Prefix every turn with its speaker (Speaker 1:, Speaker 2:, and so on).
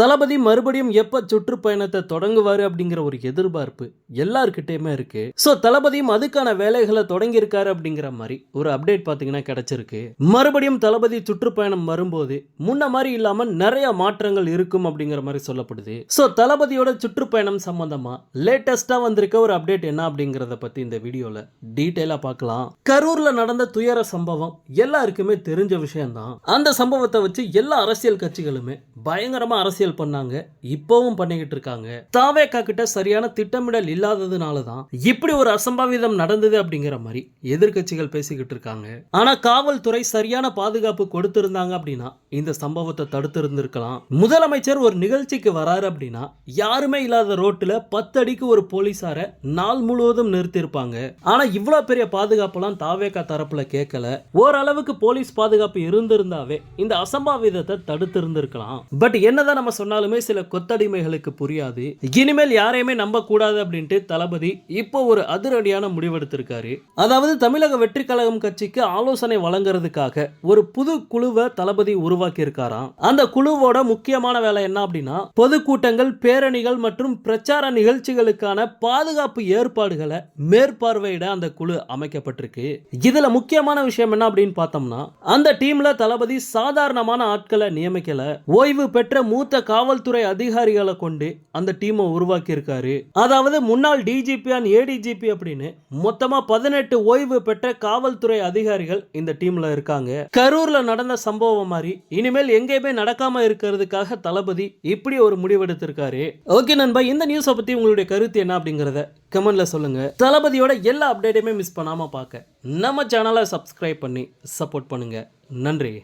Speaker 1: தளபதி மறுபடியும் எப்ப சுற்றுப்பயணத்தை தொடங்குவாரு அப்படிங்கிற ஒரு எதிர்பார்ப்பு எல்லார்கிட்டயுமே இருக்கு. ஸோ தளபதியும் அதுக்கான வேலைகளை தொடங்கியிருக்காரு அப்படிங்கிற மாதிரி ஒரு அப்டேட் பார்த்தீங்கன்னா கிடைச்சிருக்கு. மறுபடியும் தளபதி சுற்றுப்பயணம் வரும்போது முன்ன மாதிரி இல்லாம நிறைய மாற்றங்கள் இருக்கும் அப்படிங்கிற மாதிரி சொல்லப்படுது. ஸோ தளபதியோட சுற்றுப்பயணம் சம்பந்தமா லேட்டஸ்டா வந்திருக்க ஒரு அப்டேட் என்ன அப்படிங்கிறத பத்தி இந்த வீடியோல டீட்டெயிலா பார்க்கலாம் கரூர்ல நடந்த துயர சம்பவம் எல்லாருக்குமே தெரிஞ்ச விஷயம்தான். அந்த சம்பவத்தை வச்சு எல்லா அரசியல் கட்சிகளுமே பயங்கரமா அரசியல் பண்ணாங்க இப்பவும் பண்ணிக்கிட்டு இருக்காங்க. தாவேக்கா கிட்ட சரியான திட்டமிடல் இல்லாததுனால தான் இப்படி ஒரு அசம்பாவிதம் நடந்தது அப்படிங்கிற மாதிரி எதிர்க்கட்சிகள் பேசிக்கிட்டு இருக்காங்க. ஆனா காவல்துறை சரியான பாதுகாப்பு கொடுத்திருந்தாங்க அப்படின்னா இந்த சம்பவத்தை தடுத்து இருந்திருக்கலாம் முதலமைச்சர் ஒரு நிகழ்ச்சிக்கு வராரு அப்படின்னா யாருமே இல்லாத ரோட்டுல பத்து அடிக்கு ஒரு போலீஸார நாள் முழுவதும் நிறுத்தியிருப்பாங்க. ஆனா இவ்வளவு பெரிய பாதுகாப்புலாம் தாவேக்கா தரப்புல கேட்கல. ஓரளவுக்கு போலீஸ் பாதுகாப்பு இருந்திருந்தாவே இந்த அசம்பாவிதத்தை தடுத்து இருந்திருக்கலாம் பட் என்னதான் நம்ம சொன்னாலுமே சில கொத்தடிமைகளுக்கு புரியாது. இனிமேல் யாரையுமே நம்ப கூடாது அப்படின்ட்டு தளபதி இப்போ ஒரு அதிரடியான முடிவெடுத்திருக்காரு. அதாவது தமிழக வெற்றி கழகம் கட்சிக்கு ஆலோசனை வழங்குறதுக்காக ஒரு புது குழுவை தளபதி உருவாக்கி இருக்காராம் அந்த குழுவோட முக்கியமான வேலை என்ன அப்படின்னா பொதுக்கூட்டங்கள் பேரணிகள் மற்றும் பிரச்சார நிகழ்ச்சிகளுக்கான பாதுகாப்பு ஏற்பாடுகளை மேற்பார்வையிட அந்த குழு அமைக்கப்பட்டிருக்கு. இதுல முக்கியமான விஷயம் என்ன அப்படின்னு பார்த்தோம்னா அந்த டீம்ல தளபதி சாதாரணமான ஆட்களை நியமிக்கல. ஓய்வு பெற்ற மூத்த காவல்துறை அதிகாரிகளை கொண்டு அந்த டீமை உருவாக்கியிருக்காரு. அதாவது முன்னாள் டிஜிபி அண்ட் ஏடிஜிபி அப்படின்னு மொத்தமா பதினெட்டு ஓய்வு பெற்ற காவல்துறை அதிகாரிகள் இந்த டீம்ல இருக்காங்க. கரூர்ல நடந்த சம்பவம் மாதிரி இனிமேல் எங்கேயுமே நடக்காம இருக்கிறதுக்காக தளபதி இப்படி ஒரு முடிவெடுத்திருக்காரு. ஓகே நண்பா இந்த நியூஸை பத்தி உங்களுடைய கருத்து என்ன அப்படிங்கறத கமெண்ட்ல சொல்லுங்க. தளபதியோட எல்லா அப்டேட்டையுமே மிஸ் பண்ணாம பார்க்க. நம்ம சேனலை சப்ஸ்கிரைப் பண்ணி சப்போர்ட் பண்ணுங்க. நன்றி.